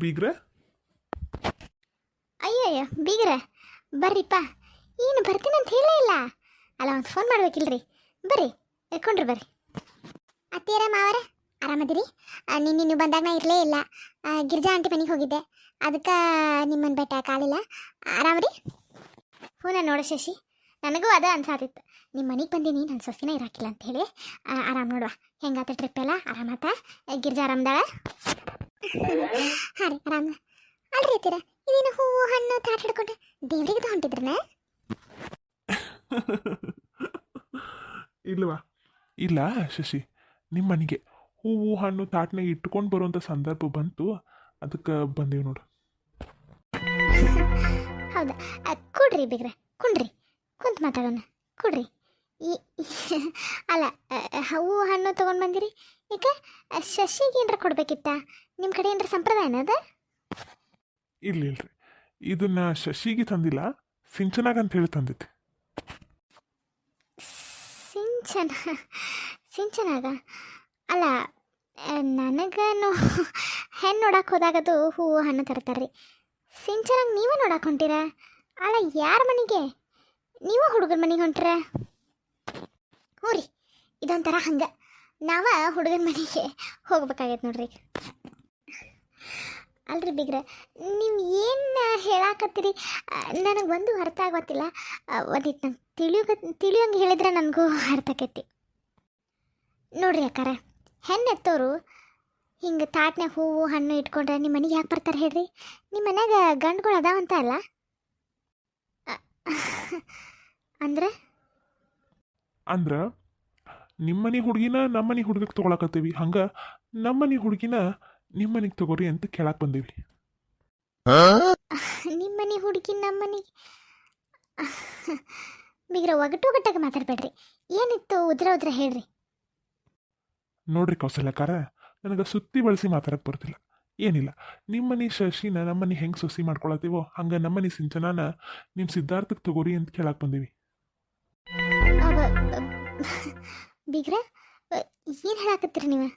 ಬೀಗ್ರೆ? ಅಯ್ಯಯ್ಯೋ, ಬೀಗ್ರೆ. ಬರ್ರಿಪ್ಪ. ಏನು ಬರ್ತೀನಿ ಅಂತ ಹೇಳೇ ಇಲ್ಲ. ಅಲ್ಲ, ಒಂದು ಫೋನ್ ಮಾಡ್ಬೇಕಿಲ್ರಿ. ಬರ್ರಿ, ಎತ್ಕೊಂಡ್ರಿ ಬರ್ರಿ. ಅತ್ತೀರ ಮಾವರ? ಆರಾಮದಿರಿ? ನಿನ್ನೆ ನೀವು ಬಂದಾಗ ನಾ ಇರಲೇ ಇಲ್ಲ. ಗಿರ್ಜಾ ಆಂಟಿ ಮನೆಗೆ ಹೋಗಿದ್ದೆ. ಅದಕ್ಕೆ ನಿಮ್ಮನ್ನು ಬೆಟ್ಟ ಕಾಲಿಲ್ಲ. ಆರಾಮ್ರಿ ಹ್ಞೂ ನಾನು ನೋಡ ಶಶಿ. ನನಗೂ ಅದ ಅನ್ಸಾತಿತ್ತು. ನಿಮ್ಮ ಮನೆಗೆ ಬಂದೀನಿ ನನ್ನ ಸೊಸಿನ ಇರಾಕಿಲ್ಲ ಅಂತ ಹೇಳಿ. ಆರಾಮ ಆರಾಮ್ ನೋಡುವ. ಹೆಂಗಾತ ಟ್ರಿಪ್ ಎಲ್ಲ? ಆರಾಮಾತ? ಗಿರ್ಜಾ ಆರಾಮದಾಳ? ಹಾಂ ರೀ ಆರಾಮ ಅಲ್ರಿ ಅತ್ತೀರ ಇದೇನು ಹೂವು ಹಣ್ಣು ತಾಟ ಹಿಡ್ಕೊಂಡು ದೇವ್ರಿಗೆ ಹೊಂಟಿದ್ರನ ಇಲ್ವಾ? ಇಲ್ಲ ಶಶಿ ನಿಮ್ಮ ಮನೆಗೆ ಹೂವು ಹಣ್ಣು ತಾಟ್ನಾಗ ಇಟ್ಕೊಂಡು ಬರುವಂಥ ಸಂದರ್ಭ ಬಂತು ಅದಕ್ಕೆ ಬಂದೀವಿ ನೋಡು. ಹೌದಾ? ಅ, ಕೊಡ್ರಿ ಬಿಗ್ರೆ ಕುಣ್ರಿ ಕುಂತ್ ಮಾತಾಡೋಣ ಕೊಡ್ರಿ. ಈ ಅಲ್ಲ ಹೂವು ಹಣ್ಣು ತಗೊಂಡ್ ಬಂದಿರಿ ಈಗ ಶಶಿಗೆ ಏನರ ಕೊಡ್ಬೇಕಿತ್ತ? ನಿಮ್ಮ ಕಡೆ ಏನರ ಸಂಪ್ರದಾಯನ ಅದ? ಇಲ್ಲ ಇಲ್ರಿ ಇದನ್ನ ಶಶಿಗೆ ತಂದಿಲ್ಲ ಸಿಂಚನಾಗ ಅಂತ ಹೇಳಿ ತಂದಿದ್ದೆ. ಸಿಂಚನ? ಸಿಂಚನಾಗ? ಅಲ್ಲ ನನಗನು ಹೆಣ್ಣು ನೋಡಕ್ಕೆ ಹೋದಾಗದು ಹೂವು ಹಣ್ಣು ತರ್ತಾರ್ರಿ. ಸಿಂಚನಾಗ ನೀವೇ ನೋಡಕ್ಕೆ ಹೊಂಟಿರ? ಅಲ್ಲ ಯಾರ ಮನೆಗೆ? ನೀವೇ ಹುಡುಗರ ಮನೆಗೆ ಹೊಂಟ್ರ? ಹ್ಞೂ ರೀ ಇದೊಂಥರ ಹಂಗೆ. ನಾವ ಹುಡುಗನ ಮನೆಗೆ ಹೋಗ್ಬೇಕಾಗೈತೆ ನೋಡ್ರಿ. ಅಲ್ರಿ ಬಿಗ್ರೆ, ನೀವು ಏನು ಹೇಳಾಕತ್ತೀರಿ? ನನಗೆ ಒಂದು ಅರ್ಥ ಆಗೋತ್ತಿಲ್ಲ ಒಂದಿತ್ತು ನಂಗೆ ತಿಳಿಯೋಕ, ತಿಳಿಯೋಂಗೆ ಹೇಳಿದ್ರೆ ನನಗೂ ಅರ್ಥ ಆಕೈತಿ. ನೋಡ್ರಿ ಅಕ್ಕಾರ, ಹೆಣ್ಣೆತ್ತೋರು ಹಿಂಗೆ ತಾಟ್ನ್ಯಾಗ ಹೂವು, ಹಣ್ಣು ಇಟ್ಕೊಂಡ್ರೆ ನಿಮ್ಮ ಮನೆಗೆ ಯಾಕೆ ಬರ್ತಾರೆ ಹೇಳ್ರಿ? ನಿಮ್ಮ ಮನ್ಯಾಗ ಗಂಡುಗಳು ಅದಾವಂತ ಅಲ್ಲ? ಅಂದ್ರೆ? ಅಂದ್ರೆ? ನಿಮ್ಮನೆ ಹುಡುಗಿನ ನಮ್ಮನೆ ಹುಡುಗಕ್ಕೆ ತೊಗೊಳಕತ್ತೀವಿ. ಹಂಗೆ ನಮ್ಮನೆ ಹುಡುಗಿನ ನಿಮ್ಮನೆಗೆ ತಗೋರಿ ಅಂತ ಕೇಳಕ್ಕೆ ಬಂದೀವಿ. ನಿಮ್ಮನೆ ಹುಡುಗಿ ನಮ್ಮ ಮನೆಗೆ ಬಿಗ್ರ ಒಗಟು ಒಗಟ್ಟಾಗ ಮಾತಾಡಬೇಡ್ರಿ. ಏನಿತ್ತು? ಉದ್ರ ಉದ್ರ ಹೇಳ್ರಿ. ನೋಡ್ರಿ ಕೌಸಲ್ಯಕಾರ ನನಗೆ ಸುತ್ತಿ ಬಳಸಿ ಮಾತಾಡಕ್ಕೆ ಬರ್ತಿಲ್ಲ. ಏನಿಲ್ಲ. ನಿಮ್ಮನೆ ಶಶಿನ ನಮ್ಮನೆ ಹೆಂಗೆ ಸೊಸಿ ಮಾಡ್ಕೊಳತ್ತೀವೋ ಹಂಗೆ ನಮ್ಮನೆ ಸಿಂಚನಾನ ನಿಮ್ಮ ಸಿದ್ಧಾರ್ಥಕ್ಕೆ ತಗೋರಿ ಅಂತ ಕೇಳಕ್ಕೆ ಬಂದೀವಿ. ಬಿಗ್ರ ಏನು ಹೇಳಾಕತ್ತೀರಿ ನೀವು?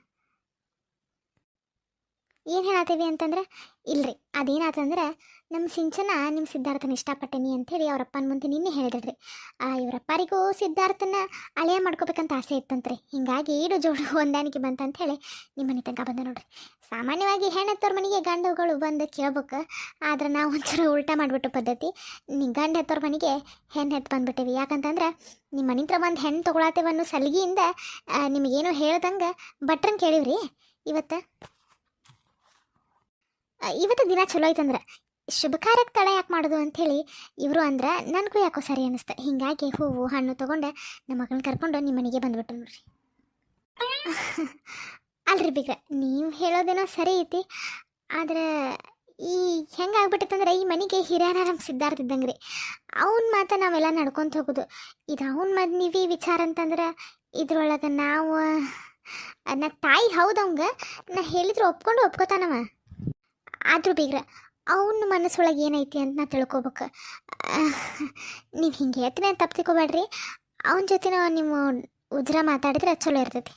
ಏನು ಹೇಳತ್ತೀವಿ ಅಂತಂದ್ರೆ, ಇಲ್ರಿ, ಅದೇನಾತಂದ್ರೆ ನಮ್ಮ ಸಿಂಚನ ನಿಮ್ಮ ಸಿದ್ಧಾರ್ಥನ ಇಷ್ಟಪಟ್ಟೇನಿ ಅಂಥೇಳಿ ಅವರಪ್ಪನ ಮುಂದೆ ನಿನ್ನೆ ಹೇಳಿದ್ರಿ. ಆ, ಇವರಪ್ಪರಿಗೂ ಸಿದ್ಧಾರ್ಥನ ಅಳೆಯ ಮಾಡ್ಕೋಬೇಕಂತ ಆಸೆ ಇತ್ತಂತ್ರಿ. ಹಿಂಗಾಗಿ ಈಡು ಜೋಡು ಹೊಂದಾಣಿಕೆ ಬಂತಂತ ಹೇಳಿ ನಿಮ್ಮ ಮನೆ ತನಕ ಬಂದ ನೋಡ್ರಿ. ಸಾಮಾನ್ಯವಾಗಿ ಹೆಣ್ಣತ್ತವ್ರ ಮನೆಗೆ ಗಂಡುಗಳು ಬಂದು ಕೇಳ್ಬೇಕು, ಆದ್ರೆ ನಾವು ಒಂಥರ ಉಲ್ಟಾ ಮಾಡಿಬಿಟ್ಟು ಪದ್ಧತಿ ನಿ ಗಂಡ ಹೆತ್ತವ್ರ ಮನೆಗೆ ಹೆಣ್ಣು ಹೆತ್ತು ಬಂದ್ಬಿಟ್ಟಿವಿ. ಯಾಕಂತಂದ್ರೆ ನಿಮ್ಮ ಮನೆ ಹತ್ರ ಬಂದು ಹೆಣ್ಣು ತಗೊಳತ್ತೇವನ್ನು ಸಲಿಗೆಯಿಂದ ನಿಮಗೇನು ಹೇಳ್ದಂಗೆ ಭಟ್ರನ್ ಕೇಳಿವ್ರಿ ಇವತ್ತು. ಇವತ್ತು ದಿನ ಚಲೋ ಐತಂದ್ರೆ. ಶುಭ ಕಾರ್ಯಕ್ಕೆ ತಡ ಯಾಕೆ ಮಾಡೋದು ಅಂಥೇಳಿ ಇವರು ಅಂದ್ರೆ ನನಗೂ ಯಾಕೋ ಸರಿ ಅನ್ನಿಸ್ತು ಹಿಂಗಾಗಿ ಹೂವು, ಹಣ್ಣು ತೊಗೊಂಡು ನಮ್ಮ ಮಗಳನ್ನ ಕರ್ಕೊಂಡು ನಿಮ್ಮ ಮನೆಗೆ ಬಂದ್ಬಿಟ್ಟು ನೋಡ್ರಿ. ಅಲ್ರಿ ಬಿಗ್ರ ನೀವು ಹೇಳೋದೇನೋ ಸರಿ ಐತಿ. ಆದ್ರೆ ಈ ಹೆಂಗೆ ಆಗ್ಬಿಟ್ಟಿತ್ತಂದ್ರೆ ಈ ಮನೆಗೆ ಹಿರಿಯರ ನಮ್ಮ ಸಿದ್ಧಾರ್ಥ ಇದ್ದಂಗೆ ರೀ ಅವನ ಮಾತ ನಾವೆಲ್ಲ ನಡ್ಕೊತ ಹೋಗೋದು. ಇದು ಅವ್ನ ಮದ್ನಿವಿ ವಿಚಾರ ಅಂತಂದ್ರೆ ಇದ್ರೊಳಗೆ ನಾವು ನನ್ನ ತಾಯಿ ಹೌದು ಅವಂಗೆ, ನಾ ಹೇಳಿದ್ರು ಒಪ್ಕೊಂಡು ಒಪ್ಕೋತಾನವ. ಆದ್ರೂ ಬೀಗ್ರ ಅವನ ಮನಸ್ಸೊಳಗೆ ಏನೈತಿ ಅಂತ ನಾ ತಿಳ್ಕೊಬೇಕು. ನೀವು ಹಿಂಗೆ ಹೇಳ್ತೀನಿ ಅಂತ ತಪ್ಪು ತಿಳ್ಕೊಬೇಡ್ರಿ. ಅವನ ಜೊತೆ ನೀವು ಉಜ್ರ ಮಾತಾಡಿದ್ರೆ ಚಲೋ ಇರ್ತೈತಿ.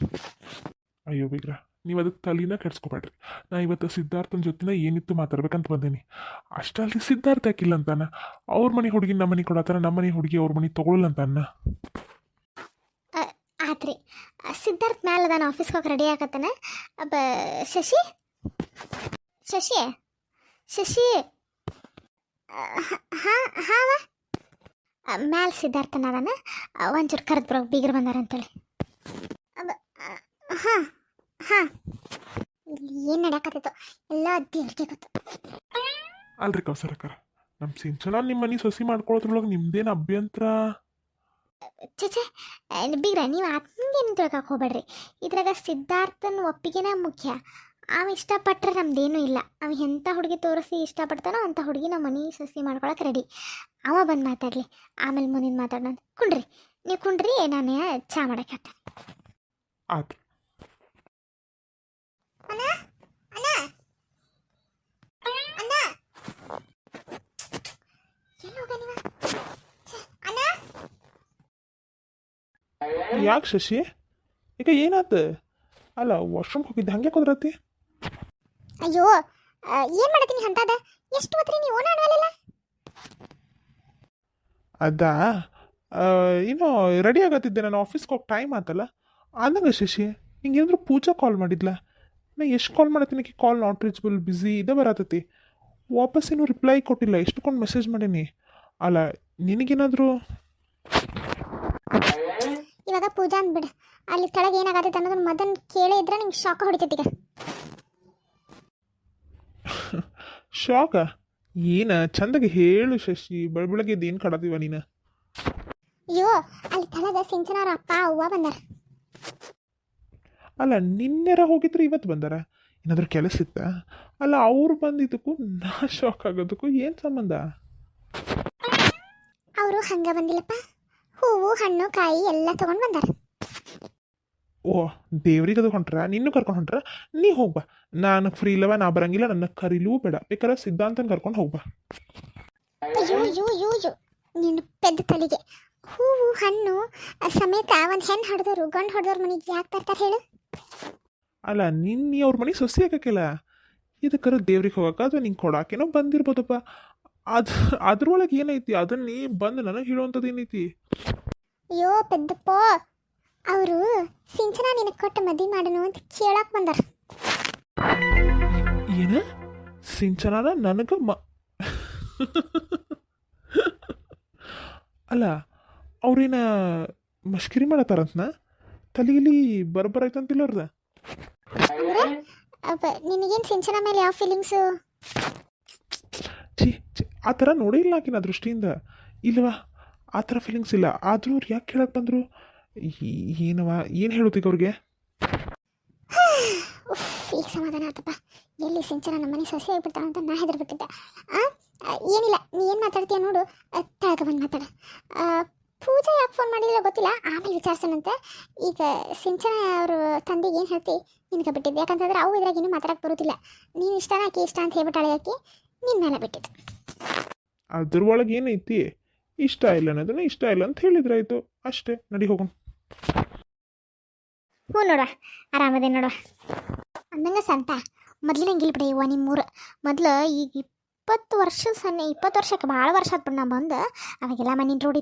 ಅಯ್ಯೋ ಬಿಗ್ರ ನೀವು ಅದಕ್ಕೆ ತಲೆನ ಕೆಡ್ಸ್ಕೊಬೇಡ್ರಿ. ನಾ ಇವತ್ತು ಸಿದ್ಧಾರ್ಥನ ಜೊತೆನ ಏನಿತ್ತು ಮಾತಾಡ್ಬೇಕಂತ ಬಂದೀನಿ. ಅಷ್ಟಲ್ಲಿ ಸಿದ್ಧಾರ್ಥ ಯಾಕಿಲ್ಲ ಅಂತಾನ? ಅವ್ರ ಮನೆ ಹುಡುಗಿ ನಮ್ಮ ಮನೆ ಕೊಡತ್ತಾರ ನಮ್ಮ ಮನೆ ಹುಡುಗಿ ಅವ್ರ ಮನೆ ತೊಗೊಳಲ್ಲ ಅಂತಾನ? ಆತ್ರಿ. ಸಿದ್ಧಾರ್ಥ ಮ್ಯಾಲ ನಾನು ಆಫೀಸ್ಗೆ ಹೋಗಿ ರೆಡಿ ಆಗತ್ತಾನ? ಅಬ್ಬ ಶಶಿ? ಶಶಿ? ಶಶಿ? ಹಾಂ ಹಾಂ ಮ್ಯಾಲ ಸಿದ್ಧಾರ್ಥನ ಅದಾನ. ಒಂಚೂರು ಕರೆದು ಬರೋ ಬೀಗರು ಬಂದಾರ ಅಂತೇಳಿ. ಅಬ್ಬ ಹಾಂ ಹಾಂ. ಏನು ನಡೆಯಕತ್ತೈತೋ ಎಲ್ಲ ದೇವ್ರಿಗೆ ಗೊತ್ತು. ಅಲ್ರಿ ಕೌಸರಕ್ಕರ ನಮ್ಮ ಸಿಂಚನ ನಿಮ್ಮ ಮನೆ ಸೊಸಿ ಮಾಡ್ಕೊಳ್ಳೋದ್ರೊಳಗೆ ನಿಮ್ದೇನು ಅಭ್ಯಂತರ? ಚಚೆ ಬೀಗ್ರ ನೀವು ಹಂಗೇನು ತಿಳ್ಕೊಕ್ ಹೋಗ್ಬೇಡ್ರಿ. ಇದ್ರಾಗ ಸಿದ್ಧಾರ್ಥನ ಒಪ್ಪಿಗೆನೇ ಮುಖ್ಯ. ಅವ ಇಷ್ಟಪಟ್ರೆ ನಮ್ದೇನೂ ಇಲ್ಲ. ಅವ ಎಂಥ ಹುಡುಗಿ ತೋರಿಸಿ ಇಷ್ಟಪಡ್ತಾನೋ ಅಂಥ ಹುಡುಗಿ ನಮ್ಮ ಮನೆ ಸಸಿ ಮಾಡ್ಕೊಳಕ್ಕೆ ರೆಡಿ ಅವ ಬಂದು ಮಾತಾಡಲಿ. ಆಮೇಲೆ ಮುಂದಿನ ಮಾತಾಡೋಣ ಕುಂಡ್ರಿ. ನೀವು ಕುಂಡ್ರಿ ನಾನು ಚಾ ಮಾಡಕ್ಕೆ ಆತು ಯಾಕೆ ಶಶಿ? ಈಗ ಏನಾತ? ಅಲ್ಲ ವಾಶ್ರೂಮ್ ಹೋಗಿದ್ದೆ. ಹಂಗೆ ಕುದ್ರತಿ? ಅಯ್ಯೋ ಏನು ಮಾಡತ್ತೀನಿ ಅಂತದ ಎಷ್ಟು ಹೊತ್ರಿ ನೀವು? ಓನ ಅದ ಅದಾ ಇನ್ನೂ ರೆಡಿ ಆಗತ್ತಿದ್ದೆ ನಾನು ಆಫೀಸ್ಗೆ ಹೋಗಿ ಟೈಮ್ ಆತಲ್ಲ. ಅಂದಂಗೆ ಶಶಿ ಹಿಂಗೇನಾದ್ರು ಏನಾದ್ರು ಪೂಜಾ ಕಾಲ್ ಮಾಡಿದ್ಲ? ನಾ ಎಷ್ಟು ಕಾಲ್ ಮಾಡತ್ತೀನಿ ಕಾಲ್ ನಾಟ್ ರೀಚಬಲ್ ಬ್ಯುಸಿ ಇದೇ ಬರತೈತಿ. ವಾಪಸ್ ಏನು ರಿಪ್ಲೈ ಕೊಟ್ಟಿಲ್ಲ ಎಷ್ಟಕ್ಕೊಂದು ಮೆಸೇಜ್ ಮಾಡೀನಿ. ಅಲ್ಲ ನಿನಗೇನಾದರೂ? ಇವಾಗ ಪೂಜಾ ಅಂದ್ಬಿಡ ಅಲ್ಲಿ ಕೆಳಗೆ ಏನಾಗತ್ತೆ ಅನ್ನೋದನ್ನ ಮದನ್ ಕೇಳೇ ಇದ್ರೆ ನಿಂಗೆ ಶಾಕ್ ಹೊಡಿತೈತಿ ಶಾಕ? ಏನ? ಚಂದಗೆ ಹೇಳು ಶಶಿ ಬೆಳ ಬೆಳಗ್ಗೆ ಏನು ಕಡತೀವ ನೀನು? ಅಯ್ಯೋ ಅಲ್ಲಿ ತಲದ ಸಿಂಚನಾರ ಅಪ್ಪ ಅವ್ವ ಬಂದಾರ. ಅಲ್ಲ ನಿನ್ನೆರ ಹೋಗಿದ್ರೆ ಇವತ್ತು ಬಂದಾರ? ಏನಾದರೂ ಕೆಲಸ ಇತ್ತ? ಅಲ್ಲ ಅವ್ರು ಬಂದಿದ್ದಕ್ಕೂ ನಾ ಶಾಕ್ ಆಗೋದಕ್ಕೂ ಏನು ಸಂಬಂಧ? ಅವರು ಹಂಗ ಬಂದಿಲ್ಲಪ್ಪ. ಹೂವು ಹಣ್ಣು ಕಾಯಿ ಎಲ್ಲ ತಗೊಂಡು ಬಂದಾರ. ಓ ದೇವ್ರಿಗೆ ಅದು ಹೊಂಟ್ರ? ನಿನ್ನೂ ಕರ್ಕೊಂಡು ಹೊಂಟ್ರ? ನೀ ಹೋಗ್ಬಾ ನಾನು ಫ್ರೀ ಇಲ್ಲವ ನಾ ಬರಂಗಿಲ್ಲ ನನ್ನ ಕರೀಲೂ ಬೇಡ. ಬೇಕಾದ್ರೆ ಸಿದ್ಧಾಂತನ ಕರ್ಕೊಂಡು ಹೋಗ್ಬಾ ನಿನ್ನ ಪೆದ್ದ ತಲೆಗೆ. ಹೂವು ಹಣ್ಣು ಆ, ಸಮೇತ ಒಂದು ಹೆಣ್ಣು ಹೊಡೆದವರು ಗಂಡು ಹೊಡೆದವ್ರ ಮನೆಗೆ ಯಾಕೆ ಬರ್ತಾರೆ ಹೇಳು? ಅಲ್ಲ ನಿನ್ನ ಅವ್ರ ಮನೆ ಸೊಸಿ ಹಾಕಕ್ಕಿಲ್ಲ? ಇದಕ್ಕರ ದೇವ್ರಿಗೆ ಹೋಗಕ್ಕೆ ಅಥವಾ ನಿಂಗೆ ಕೊಡಾಕೇನೋ ಬಂದಿರ್ಬೋದಪ್ಪ. ಅದು ಅದ್ರೊಳಗೆ ಏನೈತಿ? ಅದನ್ನ ನೀ ಬಂದು ನನಗೆ ಹೇಳುವಂಥದ್ದು ಏನೈತಿ? ಅಯ್ಯೋ ಪೆದ್ದಪ್ಪ. ಅವರು ಸಿಂಚನ ನಿನಗೆ ಕೊಟ್ಟು ಮದಿ ಮಾಡನು ಅಂತ ಕೇಳಕ್ಕೆ ಬಂದರು. ಏನ? ಸಿಂಚನನ ನನಗೆ ಮ ಅಲ್ಲ ಅವ್ರೇನ ಮಷ್ಕಿರಿ ಮಾಡತ್ತಾರಂತನ? ತಲೆಯಲ್ಲಿ ಬರಬರಾಯ್ತಂತಿಲ್ಲ ಅವ್ರದ ನಿನಗೇನು ಸಿಂಚನ ಮೇಲೆ ಯಾವ ಫೀಲಿಂಗ್ಸು ಛೀ ಛೀ ಆ ಥರ ನೋಡಿಲ್ಲ ಆಕಿನ ದೃಷ್ಟಿಯಿಂದ. ಇಲ್ವಾ? ಆ ಥರ ಫೀಲಿಂಗ್ಸ್ ಇಲ್ಲ. ಆದರೂ ಅವ್ರು ಯಾಕೆ ಕೇಳಕ್ಕೆ ಬಂದರು? ಏನವ ಏನು ಹೇಳೋದೀಗ ಅವ್ರಿಗೆ ಈಗ ಸಮಾಧಾನ ಆತಪ್ಪ ಎಲ್ಲಿ ಸಿಂಚನ ನಮ್ಮ ಮನೆ ಸೊಸೆ ಆಗ್ಬಿಡ್ತಾಳ ಅಂತ ನಾ ಹೆದರ್ಬಿಟ್ಟಿದ್ದೆ. ಏನಿಲ್ಲ ನೀ ಏನು ಮಾತಾಡ್ತೀಯ ನೋಡು. ತಳಕ ಬಂದು ಮಾತಾಡ. ಆ, ಪೂಜಾ ಯಾಕೆ ಫೋನ್ ಮಾಡಿಲ್ಲ ಗೊತ್ತಿಲ್ಲ ಆಮೇಲೆ ವಿಚಾರಿಸೋಣಂತೆ ಈಗ ಸಿಂಚನ ಅವ್ರ ತಂದೆಗೆ ಏನು ಹೇಳ್ತಿ? ನಿನ್ಗೆ ಬಿಟ್ಟಿದ್ದೆ. ಯಾಕಂತಂದ್ರೆ ಅವು ಇದ್ರಾಗ ಇನ್ನೂ ಮಾತಾಡಕ್ಕೆ ಬರುತ್ತಿಲ್ಲ ನೀನು ಇಷ್ಟನ ಆಕಿ ಇಷ್ಟ ಅಂತ ಹೇಳ್ಬಿಟ್ಟಾಳೆ ಆಕಿ. ನಿನ್ನ ಮೇಲೆ ಬಿಟ್ಟಿದ್ದು. ಅದ್ರೊಳಗೆ ಏನೈತಿ ಇಷ್ಟ ಇಲ್ಲ ಅನ್ನೋದನ್ನ ಇಷ್ಟ ಇಲ್ಲ ಅಂತ ಹೇಳಿದ್ರಾಯ್ತು. ಅಷ್ಟೇ ನಡಿ ಹೋಗೋಣ. ಹ್ಞೂ ನೋಡುವ ಆರಾಮದೆ ನೋಡುವ. ಅಂದಂಗ ಸಂತ ಮೊದಲಿನಂಗಿಲ್ಲ ಬಿಡಿ ಇವ ನಿಮ್ಮೂರು. ಮೊದಲು ಈಗ ಇಪ್ಪತ್ತು ವರ್ಷ ಸನ್ನೆ ಇಪ್ಪತ್ತು ವರ್ಷಕ್ಕೆ ಭಾಳ ವರ್ಷ ಆದ್ಬಿಟ್ಟು ನಾ ಬಂದು. ಅವಾಗೆಲ್ಲ ಮನಿನ ರೋಡ್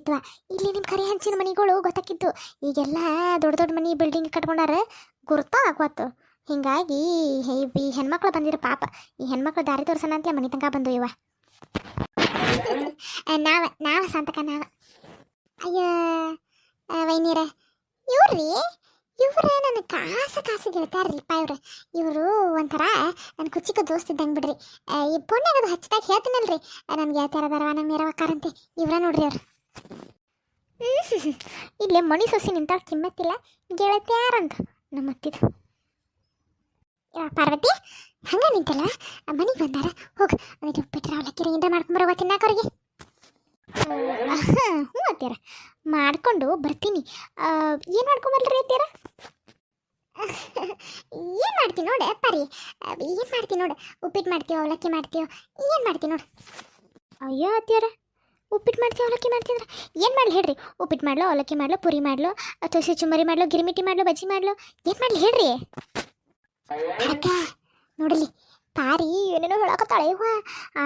ಇಲ್ಲಿ ನಿಮ್ಮ ಕರಿ ಹಂಚಿನ ಮನೆಗಳು ಗೊತ್ತಾಕಿತ್ತು ಈಗೆಲ್ಲ ದೊಡ್ಡ ದೊಡ್ಡ ಮನೆ ಬಿಲ್ಡಿಂಗ್ ಕಟ್ಕೊಂಡಾರ ಗುರ್ತಾ ಆಗೋತು ಹಿಂಗಾಗಿ ಈ ಹೆಣ್ಮಕ್ಳು ಬಂದಿರೋ ಪಾಪ. ಈ ಹೆಣ್ಮಕ್ಳು ದಾರಿ ತೋರ್ಸೋಣ ಅಂತ ಮನೆ ತನಕ ಬಂದು ಇವ. ನಾವ ನಾವ ಸಂತಕ ನಾವ. ಅಯ್ಯ ವೈನೀರ. ಇವ್ರಿ ಇವ್ರ ನನ್ನ ಕಾಸ ಕಾಸು ಗೆಳತಾರ್ರಿಪ್ಪ ಇವ್ರು. ಇವರು ಒಂಥರ ನನ್ನ ಕುಚಿಕ ದೋಸ್ತ ಇದ್ದಂಗೆ ಬಿಡ್ರಿ. ಈ ಪುಣ್ಯಗದು ಹಚ್ಚಿದಾಗ ಹೇಳ್ತೀನಲ್ರಿ. ನನ್ನ ಗೆಳತಿಯರದಾರವ ನಮ್ಮ ಇರವಕ್ಕಾರಂತೆ ಇವ್ರ ನೋಡ್ರಿ ಅವ್ರು. ಇಲ್ಲೇ ಮಣಿ ಸೊಸಿ ನಿಂತಾಳ ಕಿಮ್ಮತ್ತಿಲ್ಲ ಗೆಳತ್ಯಾರಂತ ನಮ್ಮ ಯವ್ವ, ಪಾರ್ವತಿ ಹಂಗ ನಿಂತಲ್ಲ? ಮನೆಗೆ ಬಂದಾರ? ಹೋಗ ಅದಕ್ಕೆ ಉಪ್ಪಿಟ್ಟು ಅವಲಕ್ಕಿ ಏನ್ರ ತಿನ್ನಾಕ ತಿನ್ನಾಕವ್ರಿಗೆ ಹ್ಞೂ ಅತ್ತೀರ ಮಾಡ್ಕೊಂಡು ಬರ್ತೀನಿ. ಏನು ಮಾಡ್ಕೊಂಬಲ್ರಿ ಅತ್ತೀರ ಏನು ಮಾಡ್ತೀನಿ ನೋಡಿ, ಪರಿ. ಏನು ಮಾಡ್ತೀನಿ ನೋಡಿ, ಉಪ್ಪಿಟ್ಟು ಮಾಡ್ತೀವೋ ಅವಲಕ್ಕಿ ಮಾಡ್ತೀವೋ ಏನು ಮಾಡ್ತೀನಿ ನೋಡಿ. ಅಯ್ಯೋ ಅತ್ತೀರ ಉಪ್ಪಿಟ್ಟು ಮಾಡ್ತೀವಿ ಅವಲಕ್ಕಿ ಮಾಡ್ತಿದ್ರ ಏನು ಮಾಡಲಿ ಹೇಳ್ರಿ? ಉಪ್ಪಿಟ್ಟು ಮಾಡ್ಲೋ, ಅವಲಕ್ಕಿ ಮಾಡ್ಲೋ, ಪುರಿ ಮಾಡ್ಲೋ ಅಥವಾ ಸುಚುಮರಿ ಮಾಡ್ಲೋ ಗಿರಿಮಿಟಿ ಮಾಡ್ಲೋ, ಬಜ್ಜಿ ಮಾಡ್ಲೋ, ಏನು ಮಾಡಲಿ ಹೇಳ್ರಿ? ನೋಡಲಿ ಪಾರಿ ಏನೇನೋ ಹೇಳಕತ್ತಾಳೆ. ಇವ ಆ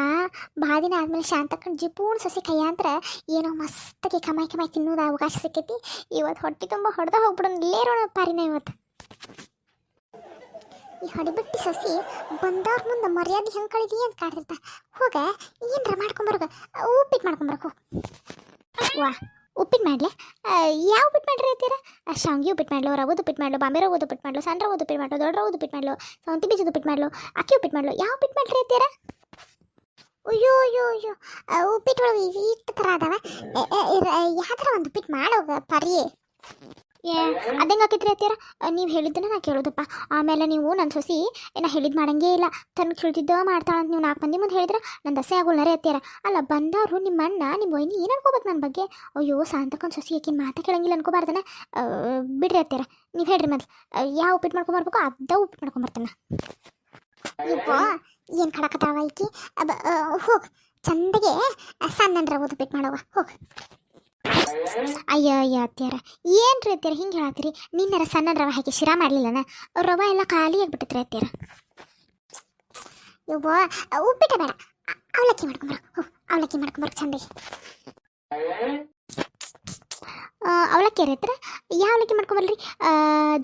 ಭಾಳ ದಿನ ಆದ್ಮೇಲೆ ಶಾಂತಕ್ಕನ ಜಿಪೂಣ್ ಸಸಿ ಕೈಯಾಂತ್ರ ಏನೋ ಮಸ್ತಾಗಿ ಕಮಾಯಿ ಕಮಾಯಿ ತಿನ್ನೋದು ಅವಕಾಶ ಸಿಕ್ಕೈತಿ. ಇವತ್ತು ಹೊಟ್ಟೆ ತುಂಬ ಹೊಡೆದ ಹೋಗ್ಬಿಡೋಣ ಇಲ್ಲೇ ಪಾರಿನ ಇವತ್ತು ಈ ಹೊಡಿಬಿಟ್ಟಿ ಸಸಿ ಬಂದವ್ರ ಮುಂದೆ ಮರ್ಯಾದೆ ಹೆಂಗೆ ಕಳಿದಿ ಅಂತ ಕಾಡಿರ್ತ ಹೋಗ, ಏನರ ಮಾಡ್ಕೊಂಬರ್ಗ ಉಪ್ಪಿಟ್ಟು ಮಾಡ್ಕೊಂಬರ್ಕು ವಾ. ಉಪ್ಪಿಟ್ಟು ಮಾಡಲೆ? ಯಾವ ಉಪ್ಪಿಟ್ಟು ಮಾಡ್ರಿ ಶಾವಿಗೆ ಉಪ್ಪಿಟ್ಟು ಮಾಡಲು, ರವದ ಉಪ್ಪಿಟ್ಟು ಮಾಡಲು, ಬಾಂಬೆ ರವದ ಉಪ್ಪಿಟ್ಟು ಮಾಡಲು, ಸಣ್ಣ ರವದ ಉಪ್ಪಿಟ್ಟು ಮಾಡ್ಲೋ, ದೊಡ್ಡ ರವದ ಉಪ್ಪಿಟ್ಟು ಮಾಡಲು, ಸೌಂತಿ ಬೀಜದ ಉಪ್ಪಿಟ್ಟು ಮಾಡಲು, ಅಕ್ಕಿ ಉಪ್ಪಿಟ್ಟು ಮಾಡಲು, ಯಾವ ಉಪ್ಪಿಟ್ಟು ಮಾಡ್ರಿ ಅಂತೀರ ಅಯ್ಯೋ ಅಯ್ಯೋ ಅಯ್ಯೋ. ಉಪ್ಪಿಟ್ಟು ಒಳಗೆ ಇಷ್ಟು ಥರ ಅದಾವ? ಯಾವ ಥರ ಒಂದು ಉಪ್ಪಿಟ್ಟು ಮಾಡೋಗ ಪರಿ ಏ, ಅದಂಗೆ ಹಾಕಿದ್ರಿ ಹತ್ತಿರ ನೀವು ಹೇಳಿದ್ದನ್ನ ನಾ ಕೇಳೋದಪ್ಪ. ಆಮೇಲೆ ನೀವು ನನ್ನ ಸೊಸಿ ನಾ ಹೇಳಿದ್ ಮಾಡಂಗೇ ಇಲ್ಲ. ತನ್ನ ಕೇಳ್ತಿದ್ದ ಮಾಡ್ತಾಳ ಅಂತ ನೀವು ನಾಲ್ಕು ಮಂದಿ ಮುಂದೆ ಹೇಳಿದ್ರೆ ನನ್ನ ದಸೆ ಆಗೋಲ್ಲ ರೀ ಅತ್ತೀರ ಅಲ್ಲ, ಬಂದವರು ನಿಮ್ಮ ಅಣ್ಣ, ನಿಮ್ಮ ವೈನಿ ಏನು ಅನ್ಕೋಬೇಕು ನನ್ನ ಬಗ್ಗೆ? ಅಯ್ಯೋ ಸಾಂತಕ್ಕೊಂದು ಸೊಸಿ ಯಾಕಿನ ಮಾತಾ ಕೇಳಂಗಿಲ್ಲ ಅನ್ಕೋಬಾರ್ದನ? ಬಿಡ್ರಿ ಅತ್ತೀರ ನೀವು ಹೇಳ್ರಿ ಮೊದ್ಲು. ಯಾವ ಉಪ್ಪಿಟ್ಟು ಮಾಡ್ಕೊಂಬರ್ಬೇಕು ಅದ ಉಪ್ಪಿಟ್ಟು ಮಾಡ್ಕೊಂಬರ್ತಾನೆ ಇಪ್ಪ ಏನು ಕಡಕತ್ತಾವ ಈಕಿ? ಹೋಗಿ, ಚಂದಗೆ ಸಣ್ಣನ್ರ ಉಪ್ಪಿಟ್ಟು ಮಾಡವ, ಹೋಗಿ. ಅಯ್ಯ, ಅಯ್ಯೋ ಅತ್ಯಾರ ಏನ್ರಿ ಅತ್ಯಾರ ಹಿಂಗೆ ಹೇಳತ್ತೀರಿ? ನಿನ್ನರ ಸಣ್ಣ ರವೆ ಹಾಕಿ ಶಿರಾ ಮಾಡಲಿಲ್ಲನ? ರವೆ ಎಲ್ಲ ಖಾಲಿ ಆಗ್ಬಿಟ್ಟೈತ್ರಿ ಅತ್ಯಾರ ಇವ್ವ ಉಪ್ಪಿಟ್ಟ ಬೇಡ. ಅವಲಕ್ಕಿ ಮಾಡ್ಕೊಂಬರ ಅವಲಕ್ಕಿ ಮಾಡ್ಕೊಂಬರ ಚಂದಿ ಅವಲಕ್ಕಿ ರೀ ಯಾವ ಅವಲಕ್ಕಿ ಮಾಡ್ಕೊಂಬರ್ಲಿ?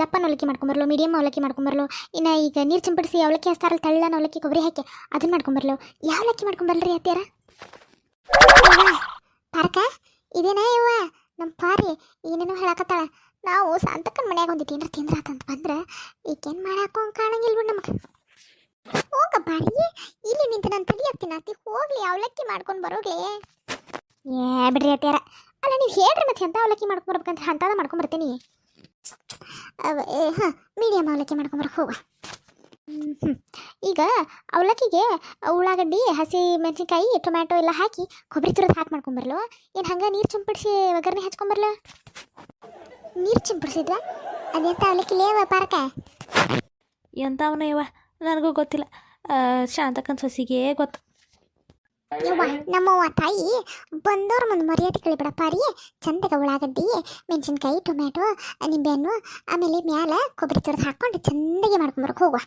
ದಪ್ಪನ ಅವಲಕ್ಕಿ ಮಾಡ್ಕೊಂಬರ್ಲು ಮೀಡಿಯಮ್ ಅವಲಕ್ಕಿ ಮಾಡ್ಕೊಂಬರ್ಲು, ಇನ್ನು ಈಗ ನೀರು ಚಿಂಪಡಿಸಿ ಅವಲಕ್ಕಿ ಹಸ್ತಾರಲ್ಲ ತಳ್ಳನ ಅವಲಕ್ಕಿ, ಕೊಬ್ಬರಿ ಹಾಕಿ ಅದನ್ನ ಮಾಡ್ಕೊಂಬರ್ಲು. ಯಾವ ಅವಲಕ್ಕಿ ಮಾಡ್ಕೊಂಬರ್ಲಿ ಅತ್ಯಾರ ಪಾರ್ಕ ಇದೇನ ಇವ ನಮ್ಮ ಪಾರಿ ಏನೇನೋ ಹೇಳಕತ್ತಾಳ. ನಾವು ಸಂತಕ್ಕನ ಮನ್ಯಾಗ ಒಂದಿಟ್ಟು ಏನಾರ ತಿಂದ್ರಾತಂತ ಬಂದ್ರೆ ಈಗೇನು ಮಾಡಾಕೋ ಬಿಡು ನಮ್ಗೆ. ಹೋಗ ಬಾರಿ ಇಲ್ಲಿ ನಿಂತು ನಾನು ಅತ್ತಿ ಹೋಗ್ಲಿ ಅವಲಕ್ಕಿ ಮಾಡ್ಕೊಂಡು ಬರೋಗ್ಲಿ. ಏ ಬಿಡ್ರಿ ಅತ್ಯಾರ ಅಲ್ಲ ನೀವು ಹೇಳ್ರಿ ಮತ್ತೆ ಎಂಥ ಅವಲಕ್ಕಿ ಮಾಡ್ಕೊಂಡು ಬರ್ಬೇಕಂತ ಅಂಥದ ಮಾಡ್ಕೊಂಬರ್ತೀನಿ ಹಾಂ ಮೀಡಿಯಮ್ ಅವಲಕ್ಕಿ ಮಾಡ್ಕೊಂಬರಕ್ಕೆ ಹೋಗ ಈಗ ಅವಲಕ್ಕಿಗೆ ಉಳ್ಳಾಗಡ್ಡಿ, ಹಸಿ ಮೆಣಸಿನ್ಕಾಯಿ, ಟೊಮ್ಯಾಟೊ ಎಲ್ಲ ಹಾಕಿ ಕೊಬ್ಬರಿ ತುರಿದು ಹಾಕಿ ಮಾಡ್ಕೊಂಬರ್ಲು? ಏನು ಹಂಗೆ ನೀರು ಚಿಂಪಡಿಸಿ ಒಗ್ಗರಣೆ ಹಚ್ಕೊಂಬರ್ಲು? ನೀರು ಚಿಂಪಡಿಸಿದ್ವಾ ಅದೆಂತ ಅವಲಕ್ಕಿ ಲೇವ ಪಾರಕ? ಎಂಥವನ ಇವ? ನನಗೂ ಗೊತ್ತಿಲ್ಲ. ಶಾಂತಕ್ಕನ ಸೊಸಿಗೆ ಗೊತ್ತು. ಯವ್ವ ನಮ್ಮವ್ವ ತಾಯಿ ಬಂದವ್ರ ಮುಂದೆ ಮರ್ಯಾದೆ ಕಳಿಬಿಡಪ್ಪ ರೀ ಚಂದಗ ಉಳ್ಳಾಗಡ್ಡಿ, ಮೆಣಸಿನ್ಕಾಯಿ, ಟೊಮ್ಯಾಟೊ, ನಿಂಬೆಹಣ್ಣು, ಆಮೇಲೆ ಮ್ಯಾಲ ಕೊಬ್ಬರಿ ತುರಿದು ಹಾಕ್ಕೊಂಡು ಚಂದಾಗಿ ಮಾಡ್ಕೊಂಬರಕ್ಕೆ ಹೋಗುವ.